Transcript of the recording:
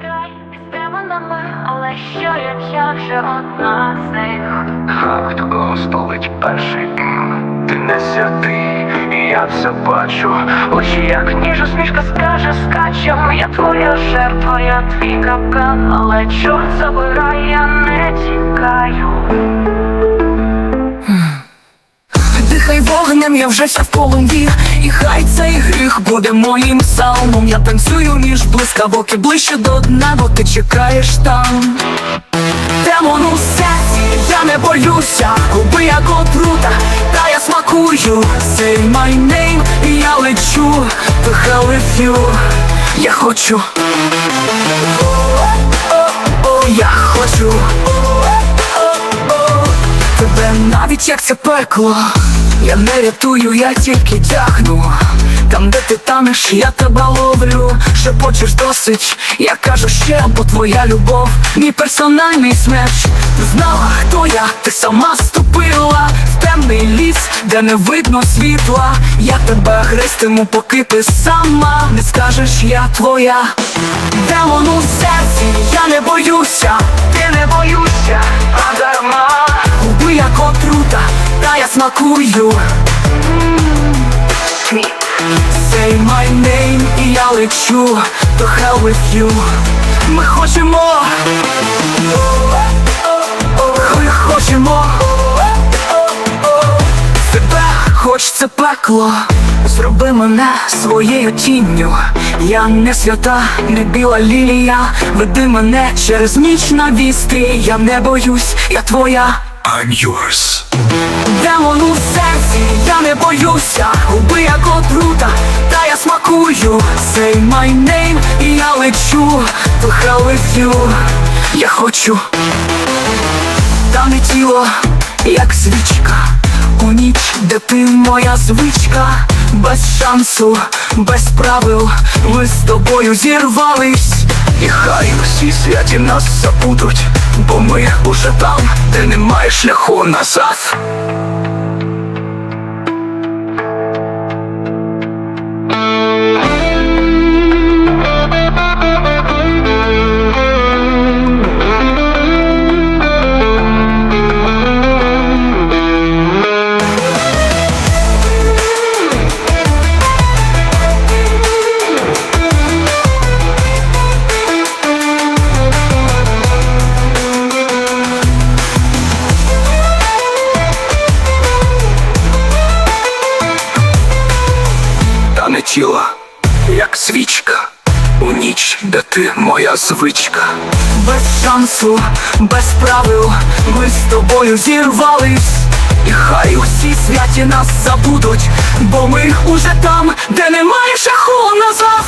край з демонами, але що я вже одна з них? А хто столить перший? Ти не святий, і я все бачу. Очі як Ніж усмішка скаже скачем Я твоя жертва, я твій капкан Але чорт забирай, Вогнем, я вже вся в полум'ї І хай цей гріх буде моїм псалмом. Я танцюю між блискавок і ближче до дна, бо ти чекаєш там. Демон у серці, я не боюся, губи як отрута, та я смакую. Say my name, і я лечу, to hell with you. Я хочу. Я хочу. Тебе навіть як це пекло Я не рятую, я тільки тягну. Там, де ти танеш, я тебе ловлю. Шепочеш досить, я кажу ще, бо твоя любов Мій персональний смерч Ти знала, хто я, ти сама ступила В темний ліс, де не видно світла. Я тебе гристиму, поки ти сама Не скажеш, я твоя Демон у серці, я не боюся, ти не боюся, а дарма смакую. Say my name, і я лечу To hell with you. Ми хочемо. Ми хочемо. Тебе хоч це пекло. Зроби мене своєю тінню. Я не свята, не біла лілія. Веди мене через ніч на вісти Я не боюсь, я твоя. I'm yours. Демон у серці, я не боюся, губи як отрута, та я смакую. Say my name, і я лечу, to hell with you. Я хочу Та не тіло, як свічка. У ніч, де ти моя звичка. Без шансу, без правил Ми з тобою зірвались І хай всі святі нас забудуть, бо ми уже там, де немає шляху назад. Тіло, як свічка. У ніч, де ти моя звичка. Без шансу, без правил Ми з тобою зірвались І хай усі святі нас забудуть Бо ми уже там, де немає шаху назад